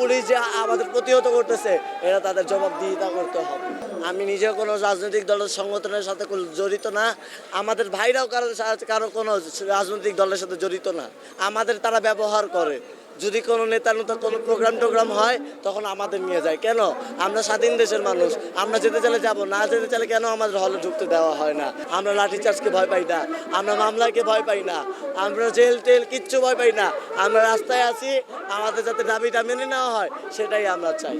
Police যে আমাদের প্রতিহত করতেছে, এরা তাদের জবাব জবাবদিহিতা করতে হবে। আমি নিজে কোনো রাজনৈতিক দলের সংগঠনের সাথে জড়িত না। আমাদের ভাইরাও কারও কারও কোনো রাজনৈতিক দলের সাথে জড়িত না। আমাদের তারা ব্যবহার করে। যদি কোনো নেতা নেতা কোনো প্রোগ্রাম টোগ্রাম হয়, তখন আমাদের নিয়ে যায়। কেন? আমরা স্বাধীন দেশের মানুষ। আমরা যেতে চাইলে যাব, না যেতে চাইলে কেন আমাদের হলে ঢুকতে দেওয়া হয় না? আমরা লাঠিচার্জকে ভয় পাই না, আমরা মামলাকে ভয় পাই না, আমরা জেল টেল কিচ্ছু ভয় পাই না। আমরা রাস্তায় আছি, আমাদের যাতে দাবিটা মেনে নেওয়া হয়, সেটাই আমরা চাই।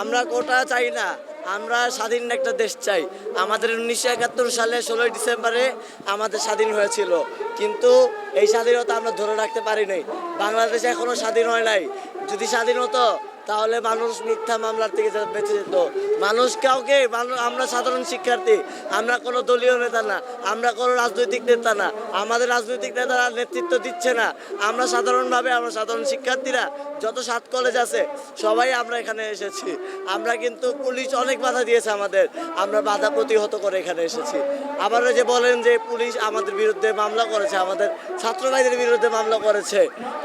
আমরা কোটা চাই না। আমরা স্বাধীন একটা দেশ চাই। আমাদের উনিশশো একাত্তর সালে ষোলোই ডিসেম্বরে আমাদের স্বাধীন হয়েছিল। কিন্তু এই স্বাধীনতা আমরা ধরে রাখতে পারি নাই। বাংলাদেশ এখনও স্বাধীন হয় নাই। যদি স্বাধীন হতো তাহলে মানুষ মিথ্যা মামলার থেকে বেঁচে যেত। মানুষ কাউকে আমরা সাধারণ শিক্ষার্থী, আমরা কোনো দলীয় নেতা না, আমরা কোনো রাজনৈতিক নেতা না, আমাদের রাজনৈতিক নেতারা নেতৃত্ব দিচ্ছে না। আমরা সাধারণভাবে, আমরা সাধারণ শিক্ষার্থীরা, যত সাত কলেজ আছে, সবাই আমরা এখানে এসেছি। আমরা কিন্তু পুলিশ অনেক বাধা দিয়েছে আমাদের। আমরা বাধা প্রতিহত করে এখানে এসেছি। আবার যে বলেন যে পুলিশ আমাদের বিরুদ্ধে মামলা করেছে, আমাদের ছাত্র ভাইদের বিরুদ্ধে মামলা করেছে,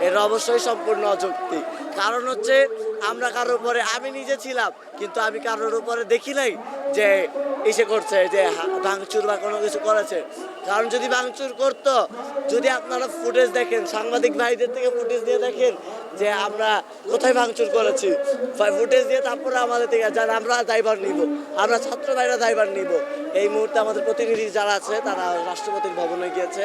এর অবশ্যই সম্পূর্ণ অযৌক্তিক। কারণ হচ্ছে আমরা কারোর উপরে, আমি নিজে ছিলাম, কিন্তু আমি কারোর উপরে দেখি নাই যে এসে করছে, যে ভাঙচুর বা কোনো কিছু করেছে। কারণ যদি ভাঙচুর করতো, যদি আপনারা ফুটেজ দেখেন, সাংবাদিক ভাইদের থেকে ফুটেজ দিয়ে দেখেন যে আমরা কোথায় ভাঙচুর করেছি ফুটেজ দিয়ে তারপরে আমাদের থেকে যারা, আমরা দায়ভার নিব, আমরা ছাত্র ভাইরা দায়ভার নিব। এই মুহূর্তে আমাদের প্রতিনিধি যারা আছে, তারা রাষ্ট্রপতির ভবনে গিয়েছে।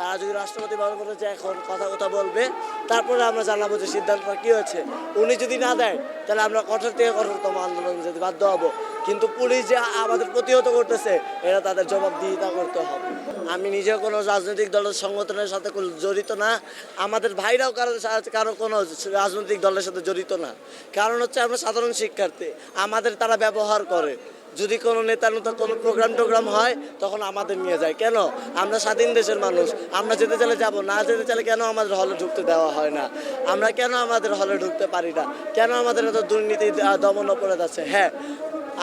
তারা যদি রাষ্ট্রপতি ভবনে যে এখন কথা কথা বলবে, তারপরে আমরা জানাব যে সিদ্ধান্তটা কী হয়েছে। উনি যদি না দেয়, তাহলে আমরা কঠোর থেকে কঠোরতম আন্দোলন যেতে বাধ্য হব। কিন্তু পুলিশ যে আমাদের প্রতিহত করতেছে এটা তাদের জবাবদিহিতা করতে হবে। আমি নিজেও কোনো রাজনৈতিক দলের সংগঠনের সাথে জড়িত না। আমাদের ভাইরাও কারও কারও কোনো রাজনৈতিক দলের সাথে জড়িত না। কারণ হচ্ছে আমরা সাধারণ শিক্ষার্থী। আমাদের তারা ব্যবহার করে। যদি কোনো নেতা নতুন কোনো প্রোগ্রাম টোগ্রাম হয়, তখন আমাদের নিয়ে যায়। কেন? আমরা স্বাধীন দেশের মানুষ। আমরা যেতে চাইলে যাব, না যেতে চাইলে কেন আমাদের হলে ঢুকতে দেওয়া হয় না? আমরা কেন আমাদের হলে ঢুকতে পারি না? কেন আমাদের এত দুর্নীতি দমন অপরাধ আছে? হ্যাঁ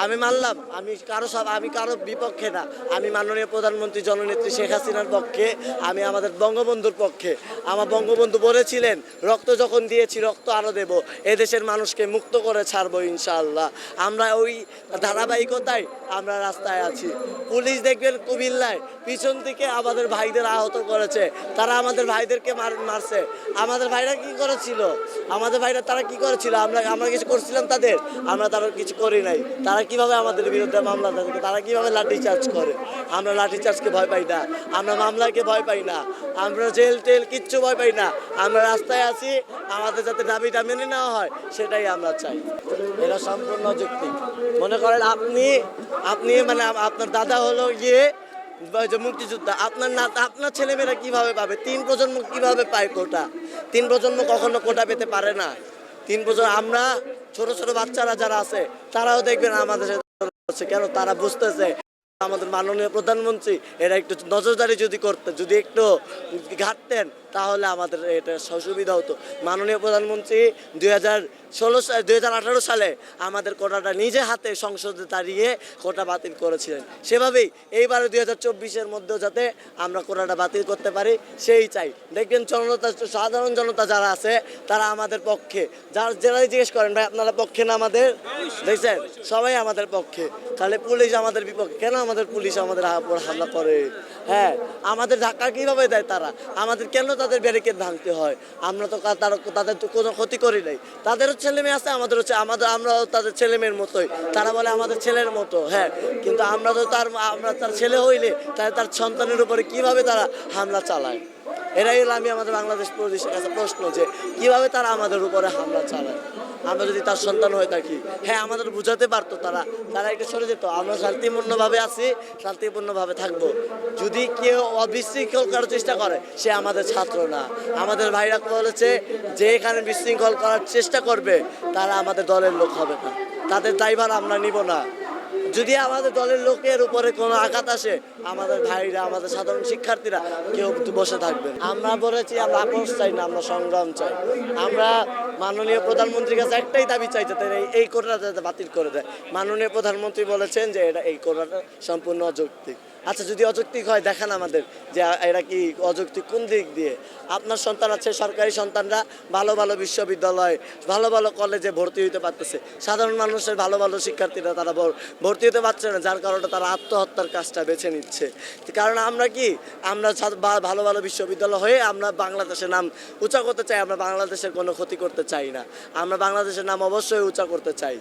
আমি মানলাম, আমি কারও সব, আমি কারও বিপক্ষে না। আমি মাননীয় প্রধানমন্ত্রী জননেত্রী শেখ হাসিনার পক্ষে, আমি আমাদের বঙ্গবন্ধুর পক্ষে। আমার বঙ্গবন্ধু বলেছিলেন, রক্ত যখন দিয়েছি, রক্ত আরও দেব। এদেশের মানুষকে মুক্ত করে ছাড়বো ইনশাআল্লাহ। আমরা ওই ধারাবাহিকতায় আমরা রাস্তায় আছি। পুলিশ দেখবেন কুমিল্লায়, পিছন থেকে আমাদের ভাইদের আহত করেছে। তারা আমাদের ভাইদেরকে মার, মারছে। আমাদের ভাইরা কি করেছিল? আমাদের ভাইরা তারা কি করেছিল? আমরা আমরা কিছু করছিলাম তাদের? আমরা তারা কিছু করি নাই। তারা কীভাবে আমাদের বিরুদ্ধে মামলা দেয়? তারা কীভাবে লাঠি চার্জ করে? আমরা লাঠি চার্জকে ভয় পাই না। আমরা মামলাকে ভয় পাই না। আমরা জেল, টেল কিচ্ছু ভয় পাই না। আমরা রাস্তায় আছি, আমাদের যাতে দাবিটা মেনে নেওয়া হয়, সেটাই আমরা চাই। এটা সম্পূর্ণ যুক্তি মনে করেন আপনি আপনি মানে আপনার দাদা হলো গিয়ে মুক্তিযোদ্ধা, আপনার না আপনার ছেলেমেয়েরা কীভাবে পাবে? তিন প্রজন্ম কীভাবে পায় কোটা? তিন প্রজন্ম কখনো কোটা পেতে পারে না। তিন প্রজন্ম আমরা ছোট ছোট বাচ্চারা যারা আছে, তারাও দেখবেন আমাদের কেন? তারা বুঝতেছে আমাদের মাননীয় প্রধানমন্ত্রী, এরা একটু নজরদারি যদি করতেন, যদি একটু ঘাটতেন তাহলে আমাদের এটা সুবিধা হতো। মাননীয় প্রধানমন্ত্রী দুই হাজার ষোলো দুই হাজার আঠারো সালে আমাদের কোটাটা নিজে হাতে সংসদে দাঁড়িয়ে কোটা বাতিল করেছিলেন। সেভাবেই এইবারে দুই হাজার চব্বিশের মধ্যেও যাতে আমরা কোটাটা বাতিল করতে পারি, সেই চাই। দেখবেন জনতা, সাধারণ জনতা যারা আছে, তারা আমাদের পক্ষে। যার যারাই জিজ্ঞেস করেন, ভাই, আপনারা পক্ষে না আমাদের? দেখছেন? সবাই আমাদের পক্ষে। তাহলে পুলিশ আমাদের বিপক্ষে। কেন আমাদের পুলিশ আমাদের হামলা করে? হ্যাঁ আমাদের ধাক্কা কীভাবে দেয় তারা? আমাদের কেন তাদের ব্যারিকেড ভাঙতে হয়। আমরা তো তার তাদের তো কোনো ক্ষতি করি নাই। তাদেরও ছেলে মেয়ে আছে আমাদের হচ্ছে আমাদের আমরাও তাদের ছেলে মেয়ের মতোই। তারা বলে আমাদের ছেলের মতো হ্যাঁ। কিন্তু আমরা তো তার আমরা তার ছেলে হইলে তাহলে তার সন্তানের উপরে কীভাবে তারা হামলা চালায়? এরাই হলো আমি আমাদের বাংলাদেশ পুলিশের কাছে প্রশ্ন যে কীভাবে তারা আমাদের উপরে হামলা চালায়? আমরা যদি তার সন্তান হয়ে থাকি হ্যাঁ আমাদের বুঝাতে পারতো তারা। তারা একটু সরে যেত। আমরা শান্তিপূর্ণভাবে আছি, শান্তিপূর্ণভাবে থাকব। যদি কেউ অবিশৃঙ্খল করার চেষ্টা করে, সে আমাদের ছাত্র না। আমাদের ভাইরা বলেছে, যে এখানে বিশৃঙ্খল করার চেষ্টা করবে, তারা আমাদের দলের লোক হবে না। তাদের দায়ভার আমরা নিব না। যদি আমাদের দলের লোকের উপরে কোনো আঘাত আসে, আমাদের ভাইরা, আমাদের সাধারণ শিক্ষার্থীরা কেউ বসে থাকবে আমরা বলেছি, আমরা আপোষ চাই না, আমরা সংগ্রাম চাই। আমরা মাননীয় প্রধানমন্ত্রীর কাছে একটাই দাবি চাই যাতে এই কোটাটা যাতে বাতিল করে দেয়। মাননীয় প্রধানমন্ত্রী বলেছেন যে এটা এই কোটাটা সম্পূর্ণ অযৌক্তিক। আচ্ছা যদি অযৌক্তিক হয়, দেখান আমাদের যে এরা কি অযৌক্তিক কোন দিক দিয়ে? আপনার সন্তান আছে, সরকারি সন্তানরা ভালো ভালো বিশ্ববিদ্যালয়, ভালো ভালো কলেজে ভর্তি হইতে পারতেছে। সাধারণ মানুষের ভালো ভালো শিক্ষার্থীরা তারা ভর্তি হতে পারছে না, যার কারণে তারা আত্মহত্যার কাজটা বেছে নিচ্ছে। কারণ আমরা কি? আমরা ভালো ভালো বিশ্ববিদ্যালয় হয়ে আমরা বাংলাদেশের নাম উঁচা করতে চাই, আমরা বাংলাদেশের কোনো ক্ষতি করতে চাই না। আমরা বাংলাদেশের নাম অবশ্যই উঁচা করতে চাই।